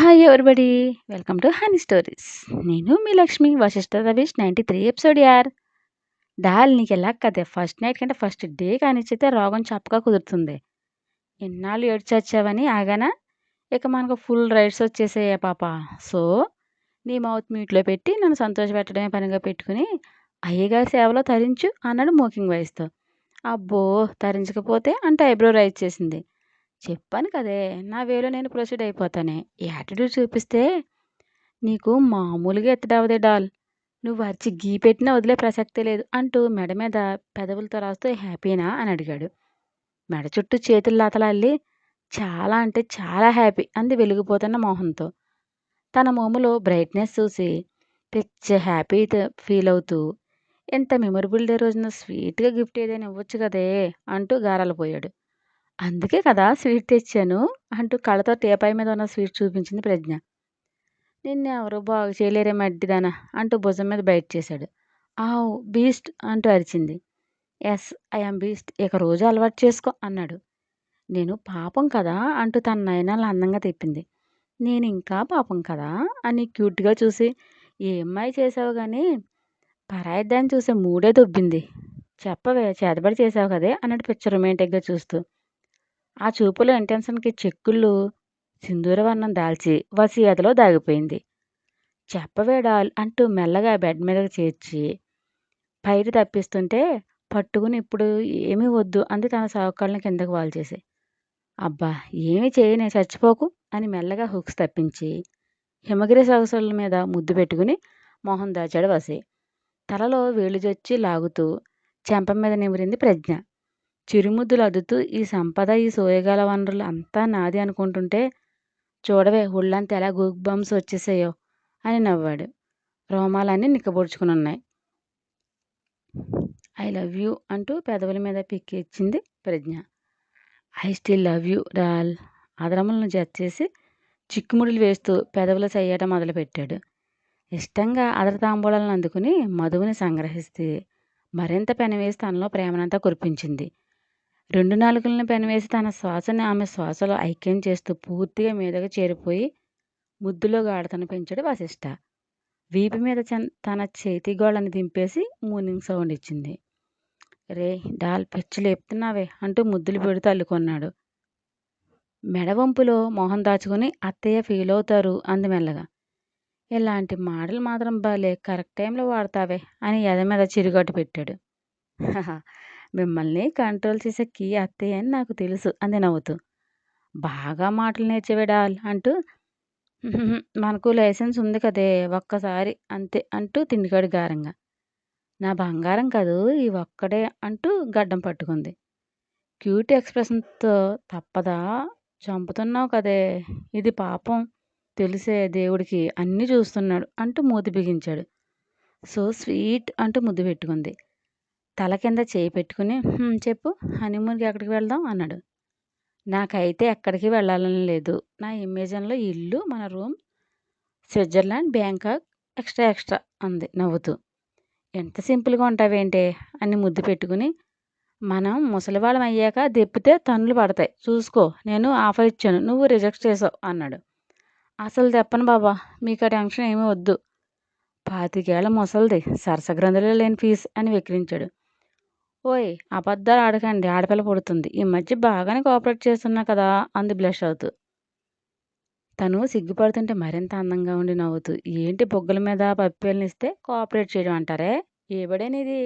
Hi everybody welcome to honey stories నేను మీ Lakshmi Vashishtha Ravish ninety three episode యార్ doll నీకు ఎలా కదే? ఫస్ట్ నైట్ కంటే ఫస్ట్ డే కానిచ్చితే రోగం చప్పగా కుదురుతుంది. ఇన్నాళ్ళు ఏడ్చొచ్చావని ఆగానా? ఇక మనకు ఫుల్ రైడ్స్ వచ్చేసాయే పాప. సో నీ మౌత్ మీట్లో పెట్టి నన్ను సంతోష పెట్టడమే పనిగా పెట్టుకుని అయ్యగారి సేవలో తరించు అన్నాడు మోకింగ్ వాయిస్తో అబ్బో తరించకపోతే అంటే ఐబ్రో రైజ్ చేసింది. చెప్పాను కదే నా వేలో నేను ప్రొసీడ్ అయిపోతానే. యాటిట్యూడ్ చూపిస్తే నీకు మామూలుగా ఎత్తడావదే డాల్. నువ్వు అరిచి గీ పెట్టినా వదిలే ప్రసక్తే లేదు అంటూ మెడ మీద పెదవులతో రాస్తూ హ్యాపీనా అని అడిగాడు. మెడ చుట్టూ చేతులు లాతలాల్లి చాలా అంటే చాలా హ్యాపీ అంది వెలిగిపోతున్న మోహన్తో. తన మోములో బ్రైట్నెస్ చూసి పిచ్చ హ్యాపీ ఫీల్ అవుతూ ఎంత మెమొరబుల్ డే రోజున స్వీట్గా గిఫ్ట్ ఏదైనా ఇవ్వచ్చు కదే అంటూ గారాలపోయాడు అందుకే కదా స్వీట్ తెచ్చాను అంటూ కళ్ళతో టేపాయి మీద ఉన్న స్వీట్ చూపించింది ప్రజ్ఞ. నిన్ను ఎవరు బాగు చేయలేరే మడ్డిదానా అంటూ భుజం మీద బయట చేశాడు. ఆవు బీస్ట్ అంటూ అరిచింది. Yes I'm beast. ఇక రోజు అలవాటు చేసుకో అన్నాడు. నేను పాపం కదా అంటూ తన నయనాలు అందంగా తిప్పింది. నేను ఇంకా పాపం కదా అని క్యూట్గా చూసి ఏ అమ్మాయి చేసావు కానీ పరాయిద్దాన్ని చూసే మూడే దొబ్బింది. చెప్పవే చేతబడి చేసావు కదే అన్నట్టు పిక్చర్ రొమాంటిక్గా చూస్తూ. ఆ చూపులో ఇంటెన్షన్కి చెక్కుళ్ళు సింధూరవర్ణం దాల్చి వసీయతలో దాగిపోయింది. చెప్పవేడాల్ అంటూ మెల్లగా బెడ్ మీదకి చేర్చి పైరు తప్పిస్తుంటే పట్టుకుని ఇప్పుడు ఏమీ వద్దు అంది తన సౌకర్యాలను కిందకు వాల్చేసి అబ్బా ఏమి చేయనే చచ్చిపోకు అని మెల్లగా హుక్స్ తప్పించి హిమగిరి సొగసుల మీద ముద్దు పెట్టుకుని మొహం దాచాడు వసి. తలలో వేలు జొచ్చి లాగుతూ చెంప మీద నిమిరింది ప్రజ్ఞ. చిరుముద్దులు అద్దుతూ ఈ సంపద ఈ సోయగాల వనరులు అంతా నాది అనుకుంటుంటే చూడవే ఒళ్ళంతా ఎలా గూగ్ బంప్స్ వచ్చేసాయో అని నవ్వాడు. రోమాలన్నీ నిక్కబొడుచుకుని ఉన్నాయి ఐ లవ్ యూ అంటూ పెదవుల మీద పిక్కిచ్చింది Pragya. I still love you doll అదరములను జత చేసి చిక్కుముడులు వేస్తూ పెదవుల చెయ్యట మొదలుపెట్టాడు. ఇష్టంగా అదర తాంబూలాలను అందుకుని మధువుని సంగ్రహిస్తే మరింత పెనవేసి తనలో ప్రేమనంతా కురిపించింది. రెండు నాలుగులను పెనవేసి తన శ్వాసని ఆమె శ్వాసలో ఐక్యం చేస్తూ పూర్తిగా మీదగా చేరిపోయి ముద్దులో గాఢతను పెంచాడు వశిష్ట. వీపు మీద తన చేతి గోళ్ళని దింపేసి మూనింగ్ సౌండ్ ఇచ్చింది. రే డాల్ పెచ్చు లేపుతున్నావే అంటూ ముద్దులు పెడుతూ అల్లుకొన్నాడు. మెడవంపులో మొహం దాచుకుని అత్తయ్య ఫీల్ అవుతారు అంది మెల్లగా. ఇలాంటి మాటలు మాత్రం భలే కరెక్ట్ టైంలో వాడతావే అని ఎద మీద చిరుగట్టు పెట్టాడు. మిమ్మల్ని కంట్రోల్ చేసే కీ అత్తయ్య అని నాకు తెలుసు అంది నవ్వుతూ. బాగా మాటలు నేర్చేవాడాల్ అంటూ. మనకు లైసెన్స్ ఉంది కదే ఒక్కసారి అంతే అంటూ తిండికాడు గారంగా. నా బంగారం కాదు ఈ ఒక్కడే అంటూ గడ్డం పట్టుకుంది. క్యూట్ ఎక్స్ప్రెషన్తో తప్పదా చంపుతున్నావు కదే ఇది పాపం తెలిసే దేవుడికి అన్నీ చూస్తున్నాడు అంటూ మూతి బిగించాడు. సో స్వీట్ అంటూ ముద్దు పెట్టుకుంది. తల కింద చేయి పెట్టుకుని చెప్పు హనీమూన్కి ఎక్కడికి వెళ్దాం? అన్నాడు. నాకైతే ఎక్కడికి వెళ్ళాలని లేదు. నా ఇమేజన్లో ఇల్లు మన room Switzerland Bangkok extra extra అంది నవ్వుతూ. ఎంత సింపుల్గా ఉంటావేంటే? అని ముద్దు పెట్టుకుని మనం ముసలివాళ్ళం అయ్యాక దెప్పితే తన్నులు పడతాయి. చూసుకో నేను ఆఫర్ ఇచ్చాను. నువ్వు రిజెక్ట్ చేసావు అన్నాడు. అసలు తెప్పను బాబా మీకు ఆ టెన్షన్ ఏమీ వద్దు. పాతికేళ్ళ ముసలిది సరసగ్రంథులే లేని ఫీజు అని వెక్కిరించాడు. ఓయ్ అబద్ధాలు ఆడకండి. ఆడపిల్ల పుడుతుంది. ఈ మధ్య బాగానే కోఆపరేట్ చేస్తున్నా కదా అంది బ్లష్ అవుతూ. తను సిగ్గుపడుతుంటే మరింత అందంగా ఉండి నవ్వుతూ ఏంటి బొగ్గల మీద పప్పిల్నిస్తే కోఆపరేట్ చేయడం అంటారే? ఏబడేనిది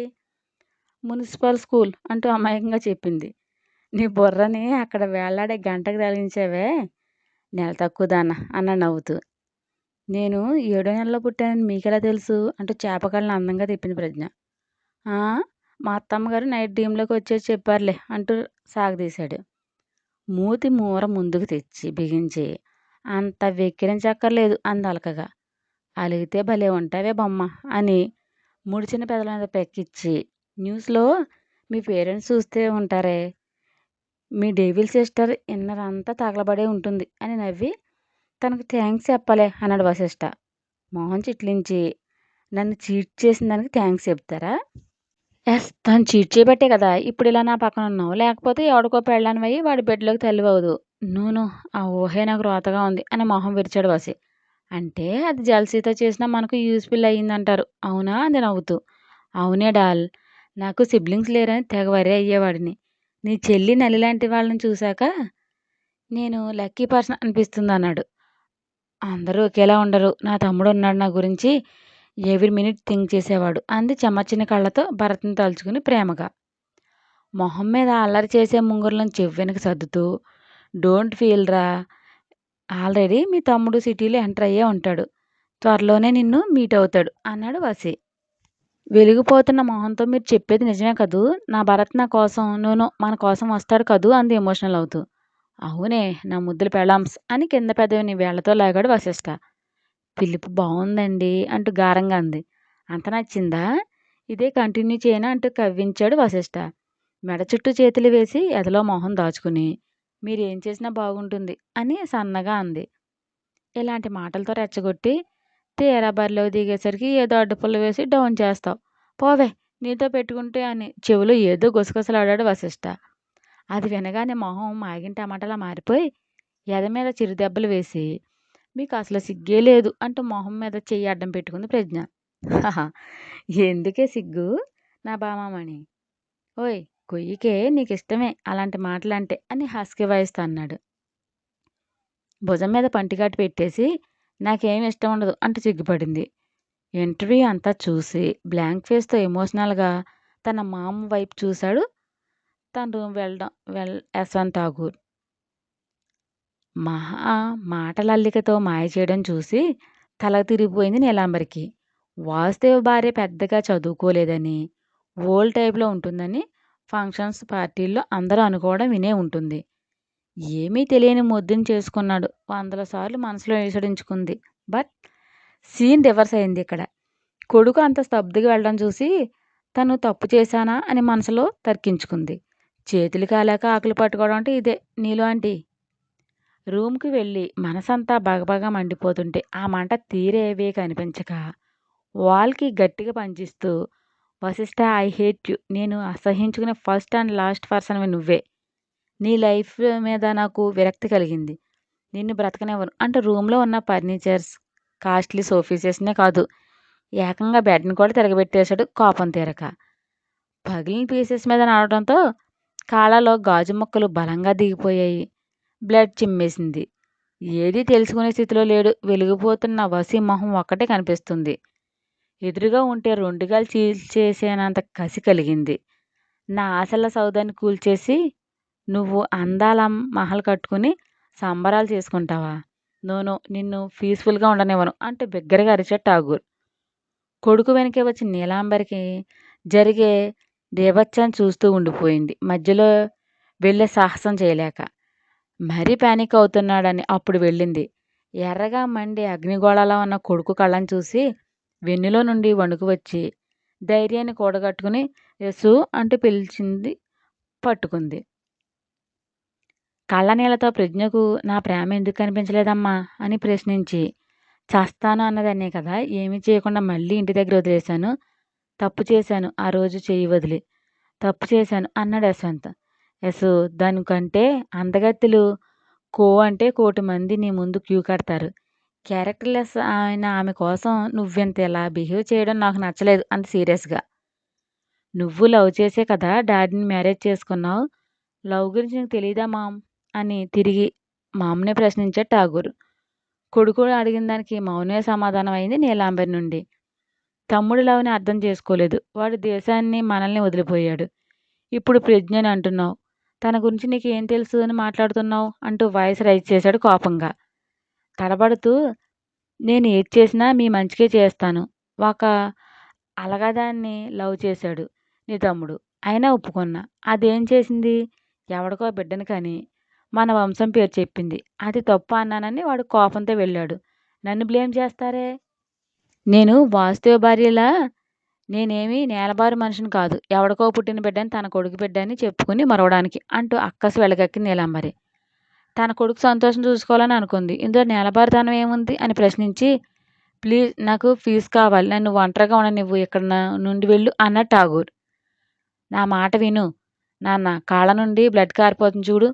మున్సిపల్ స్కూల్ అంటూ అమాయకంగా చెప్పింది. నీ బుర్రని అక్కడ వేళ్ళాడే గంటకు తగిలించావే? నెల తక్కువ దాన్న అన్న నవ్వుతూ. నేను ఏడో నెలలో పుట్టానని మీకెలా తెలుసు? అంటూ చేపకాళ్ళని అందంగా తిప్పింది ప్రజ్ఞ. మా అత్తమ్మగారు నైట్ డ్రీమ్లోకి వచ్చేసి చెప్పారులే అంటూ సాగదీశాడు. మూతి మూర ముందుకు తెచ్చి బిగించి అంత వెక్కిరించక్కర్లేదు అందలకగా. అలకగా అలిగితే భలే ఉంటావే బొమ్మ అని ముడిచిన పెదల మీద పెక్కిచ్చి న్యూస్లో మీ పేరెంట్స్ చూస్తే ఉంటారే మీ డేవిల్ సిస్టర్ ఇన్నర్ అంతా తగలబడే ఉంటుంది అని నవ్వి తనకు థ్యాంక్స్ చెప్పలే అన్నాడు వశిష్ట. మోహన్ చిట్లించి నన్ను చీట్ చేసిన దానికి థ్యాంక్స్ చెప్తారా? ఎస్ తను చీట్ చేయబట్టే కదా ఇప్పుడు ఇలా నా పక్కన ఉన్నావు. లేకపోతే ఎవడికో పెళ్ళానివయ్యి వాడి బిడ్డలోకి తల్లివవదు నూను ఆ ఊహే నాకు రోతగా ఉంది అని మొహం విరిచాడు వసి. అంటే అది జలసీతో చేసినా మనకు యూస్ఫుల్ అయ్యిందంటారు. అవునా? అంది నవ్వుతూ. అవునే డాల్ నాకు సిబ్లింగ్స్ లేరని తెగ వరి అయ్యేవాడిని. నీ చెల్లి నలి లాంటి వాళ్ళని చూశాక నేను లక్కీ పర్సన్ అనిపిస్తుంది అన్నాడు. అందరూ ఒకేలా ఉండరు. నా తమ్ముడు ఉన్నాడు నా గురించి ఎవ్రీ మినిట్ థింక్ చేసేవాడు. అంది చెమర్చిన కళ్ళతో భరత్ని తలుచుకుని ప్రేమగా. మొహం మీద అల్లరి చేసే ముంగురులను చెవి వెనక సర్దుతూ డోంట్ ఫీల్ రా. ఆల్రెడీ మీ తమ్ముడు సిటీలో ఎంటర్ అయ్యే ఉంటాడు. త్వరలోనే నిన్ను మీట్ అవుతాడు అన్నాడు వసి వెలిగిపోతున్న మొహంతో మీరు చెప్పేది నిజమే కదూ? నా భరత్ నా కోసం నూనె మన కోసం వస్తాడు కదూ? అంది ఎమోషనల్ అవుతూ. అవునే నా ముద్దుల పెళాంస్ అని కింద పెదవిని వేళ్ళతో లాగాడు వశిష్ట. పిలుపు బాగుందండి అంటూ గారంగా అంది. అంత నచ్చిందా? ఇదే కంటిన్యూ చేయనా? అంటూ కవ్వించాడు వశిష్ట. మెడ చుట్టూ చేతులు వేసి ఎదలో మొహం దాచుకుని మీరు ఏం చేసినా బాగుంటుంది అని సన్నగా అంది. ఇలాంటి మాటలతో రెచ్చగొట్టి తీరా బరిలో దిగేసరికి ఏదో అడ్డుపుల్ల వేసి డౌన్ చేస్తావు. పోవే నీతో పెట్టుకుంటే అని చెవిలో ఏదో గుసగుసలాడాడు వశిష్ట. అది వినగానే మొహం మాగిన టమాటాలా మారిపోయి ఎద మీద చిరుదెబ్బలు వేసి మీకు అసలు సిగ్గే లేదు అంటూ మొహం మీద చెయ్యి అడ్డం పెట్టుకుంది ప్రజ్ఞ. ఎందుకే సిగ్గు? నా బామామణి. ఓయ్ కొయ్యికే నీకు ఇష్టమే అలాంటి మాటలంటే అని హాస్కే వాయిస్తా అన్నాడు. భుజం మీద పంటిగాటు పెట్టేసి నాకేం ఇష్టం ఉండదు అంటూ సిగ్గుపడింది ఇంటర్వ్యూ అంతా చూసి బ్లాంక్ ఫేస్తో ఎమోషనల్గా తన మామ వైపు చూశాడు. తన రూమ్ వెళ్ళడం వెల్ యశ్వంత్ ఠాగూర్. మహా మాటలల్లికతో మాయ చేయడం చూసి తల తిరిగిపోయింది నీలాంబరికి. వాసుదేవ భార్య పెద్దగా చదువుకోలేదని ఓల్డ్ టైప్లో ఉంటుందని ఫంక్షన్స్ పార్టీల్లో అందరూ అనుకోవడం వినే ఉంటుంది. ఏమీ తెలియని ముద్దుని చేసుకున్నాడు. వందల సార్లు మనసులో విసడించుకుంది బట్ సీన్ రివర్స్ అయింది ఇక్కడ. కొడుకు అంత స్తబ్దుగా వెళ్ళడం చూసి తను తప్పు చేశానా అని మనసులో తర్కించుకుంది. చేతులు కాలాక ఆకులు పట్టుకోవడం అంటే ఇదే. నీలో ఆంటీ రూమ్కి వెళ్ళి మనసంతా బగబగా మండిపోతుంటే ఆ మంట తీరేవే కనిపించక వాల్కి గట్టిగా పనిచేస్తూ వశిష్ట ఐ హేట్ యు. నేను అసహించుకునే ఫస్ట్ అండ్ లాస్ట్ పర్సన్ నువ్వే. నీ లైఫ్ మీద నాకు విరక్తి కలిగింది. నిన్ను బ్రతకనివ్వను. అంటే రూమ్లో ఉన్న ఫర్నిచర్స్ కాస్ట్లీ సోఫీసెస్నే కాదు ఏకంగా బెడ్ని కూడా తిరగబెట్టేశాడు కోపం తీరక. పగిలిన పీసెస్ మీద నడవడంతో కాళ్ళలో గాజు ముక్కలు బలంగా దిగిపోయాయి. బ్లడ్ చిమ్మేసింది. ఏదీ తెలుసుకునే స్థితిలో లేడు. వెలిగిపోతున్న వసీ మొహం ఒక్కటే కనిపిస్తుంది. ఎదురుగా ఉంటే రెండుగాలు చీల్చేసేనంత కసి కలిగింది. నా ఆశల సౌదాన్ని కూల్చేసి నువ్వు అందాల మహల్ కట్టుకుని సంబరాలు చేసుకుంటావా? నోను నిన్ను పీస్ఫుల్గా ఉండనివ్వను అంటే బిగ్గరగా అరిచాడు ఠాగూర్. కొడుకు వెనకే వచ్చి నీలాంబరికి జరిగే దేవత్యాన్ని చూస్తూ ఉండిపోయింది. మధ్యలో వెళ్ళే సాహసం చేయలేక. మరీ ప్యానిక్ అవుతున్నాడని అప్పుడు వెళ్ళింది. ఎర్రగా మండి అగ్నిగోళాలో ఉన్న కొడుకు కళ్ళని చూసి వెన్నులో నుండి వణుకు వచ్చి ధైర్యాన్ని కూడగట్టుకుని యసు అంటూ పిలిచింది పట్టుకుంది. కళ్ళ నీళ్ళతో ప్రజ్ఞకు నా ప్రేమ ఎందుకు కనిపించలేదమ్మా అని ప్రశ్నించి చేస్తాను అన్నదనే కదా ఏమీ చేయకుండా మళ్ళీ ఇంటి దగ్గర వదిలేశాను తప్పు చేశాను ఆ రోజు చేయి వదిలి తప్పు చేశాను అన్నాడు యశ్వంత్. ఎస్ దానికంటే అందగత్తెలు కో అంటే కోటి మంది నీ ముందు క్యూ కడతారు. క్యారెక్టర్లెస్ ఆయన ఆమె కోసం నువ్వెంత ఇలా బిహేవ్ చేయడం నాకు నచ్చలేదు అంత సీరియస్గా. నువ్వు లవ్ చేసే కదా డాడీని మ్యారేజ్ చేసుకున్నావు. లవ్ గురించి నీకు తెలియదా మామ్? అని తిరిగి మామ్నే ప్రశ్నించాడు ఠాగూర్. కొడుకు అడిగిన దానికి మౌనే సమాధానం అయింది నీలాంబరి నుండి. తమ్ముడు లవ్ని అర్థం చేసుకోలేదు. వాడు దేశాన్ని మనల్ని వదిలిపోయాడు. ఇప్పుడు ప్రజ్ఞని అంటున్నావు. తన గురించి నీకు ఏం తెలుసు అని మాట్లాడుతున్నావు అంటూ వాయిస్ రైజ్ చేశాడు కోపంగా. తడబడుతూ నేను ఏది చేసినా మీ మంచికే చేస్తాను. ఒక అలగదాన్ని లవ్ చేశాడు నీ తమ్ముడు. అయినా ఒప్పుకున్నా. అదేం చేసింది? ఎవడికో బిడ్డను కానీ మన వంశం పేరు చెప్పింది. అది తప్పు అన్నానని వాడు కోపంతో వెళ్ళాడు. నన్ను బ్లేమ్ చేస్తారే? నేను వాస్తవ భార్యలా నేనేమి నేలబారు మనిషిని కాదు. ఎవడికో పుట్టిన బిడ్డని తన కొడుకు బిడ్డని చెప్పుకుని మరవడానికి అంటూ అక్కసు వెళ్ళగక్కి నీలాంబరి తన కొడుకు సంతోషం చూసుకోవాలని అనుకుంది. ఇందులో నేలబారుతనం ఏముంది అని ప్రశ్నించి ప్లీజ్ నాకు ఫీజు కావాలి. నన్ను ఒంటరిగా ఉన్న నువ్వు ఇక్కడ నుండి వెళ్ళు అన్న ఠాగూర్ నా మాట విను. నాన్న కాళ్ళ నుండి బ్లడ్ కారిపోతుంది చూడు.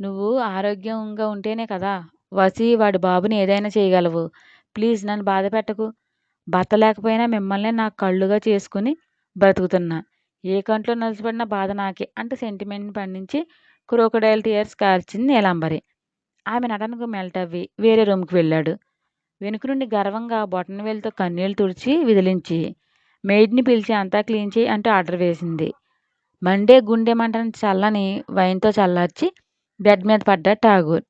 నువ్వు ఆరోగ్యంగా ఉంటేనే కదా వసి వాడి బాబుని ఏదైనా చేయగలవు. ప్లీజ్ నన్ను బాధ పెట్టకు భర్త లేకపోయినా మిమ్మల్ని నా కళ్ళుగా చేసుకుని బ్రతుకుతున్నా. ఏ కంట్లో నలిసిపడిన బాధ నాకే అంటూ సెంటిమెంట్ని పండించి క్రోకడైల్ టీయర్స్ కార్చింది నీలాంబరి. ఆమె నటనకు మెల్టవ్వి వేరే రూమ్కి వెళ్ళాడు. వెనుక నుండి గర్వంగా బొటన వేలుతో కన్నీళ్ళు తుడిచి విదిలించి మెయిడ్ని పిలిచి అంతా క్లీన్ చేయి అంటూ ఆర్డర్ వేసింది. మండే గుండె మంటని చల్లని వైన్తో చల్లార్చి బెడ్ మీద పడ్డాడు ఠాగూర్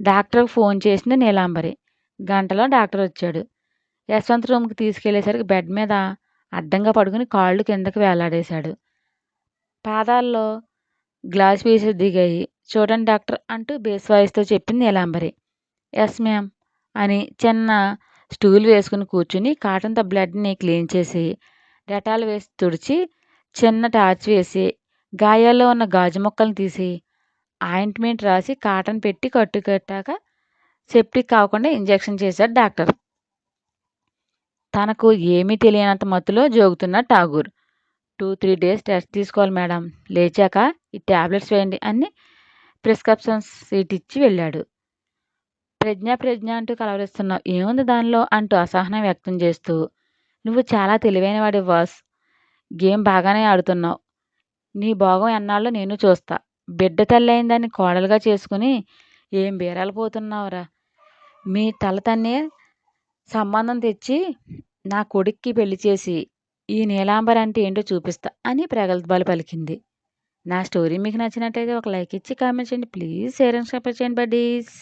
డాక్టర్కి ఫోన్ చేసింది నీలాంబరి. గంటలో డాక్టర్ వచ్చాడు. యశ్వంత్ రూమ్కి తీసుకెళ్ళేసరికి బెడ్ మీద అడ్డంగా పడుకుని కాళ్ళు కిందకి వేలాడేశాడు. పాదాల్లో గ్లాస్ పీసులు దిగాయి. చూడండి డాక్టర్ అంటూ బేస్ వాయిస్తో చెప్పింది నీలాంబరి. ఎస్ మ్యామ్ అని చిన్న స్టూల్ వేసుకుని కూర్చుని కాటన్తో బ్లడ్ని క్లీన్ చేసి డెటాల్ వేసి తుడిచి చిన్న టార్చ్ వేసి గాయాల్లో ఉన్న గాజు మొక్కలను తీసి ఆయింట్మెంట్ రాసి కాటన్ పెట్టి కట్టుకట్టాక సెప్టిక్ కాకుండా ఇంజెక్షన్ చేశాడు డాక్టర్. తనకు ఏమీ తెలియనంత మత్తులో జోగుతున్న Tagore. Two three days test తీసుకోవాలి మేడం. లేచాక ఈ ట్యాబ్లెట్స్ వేయండి అని ప్రిస్క్రిప్షన్స్ సీట్ ఇచ్చి వెళ్ళాడు. ప్రజ్ఞ ప్రజ్ఞ అంటూ కలవరిస్తున్నావు. ఏముంది దానిలో? అంటూ అసహనం వ్యక్తం చేస్తూ. నువ్వు చాలా తెలివైన వాడి వాస్ గేమ్ బాగానే ఆడుతున్నావు. నీ భోగం ఎన్నాళ్ళు నేను చూస్తా. బిడ్డ తల్లి అయిందని కోడలుగా చేసుకుని ఏం బీరాలు పోతున్నావురా? మీ తల తన్నే సంబంధం తెచ్చి నా కొడుక్కి పెళ్ళి చేసి ఈ నీలాంబర్ అంటే ఏంటో చూపిస్తా అని ప్రగల్భాలు పలికింది. నా స్టోరీ మీకు నచ్చినట్టయితే ఒక లైక్ ఇచ్చి కామెంట్ చేయండి. ప్లీజ్ షేర్ అండ్ సబ్స్క్రైబ్ చేయండి బడ్డీస్.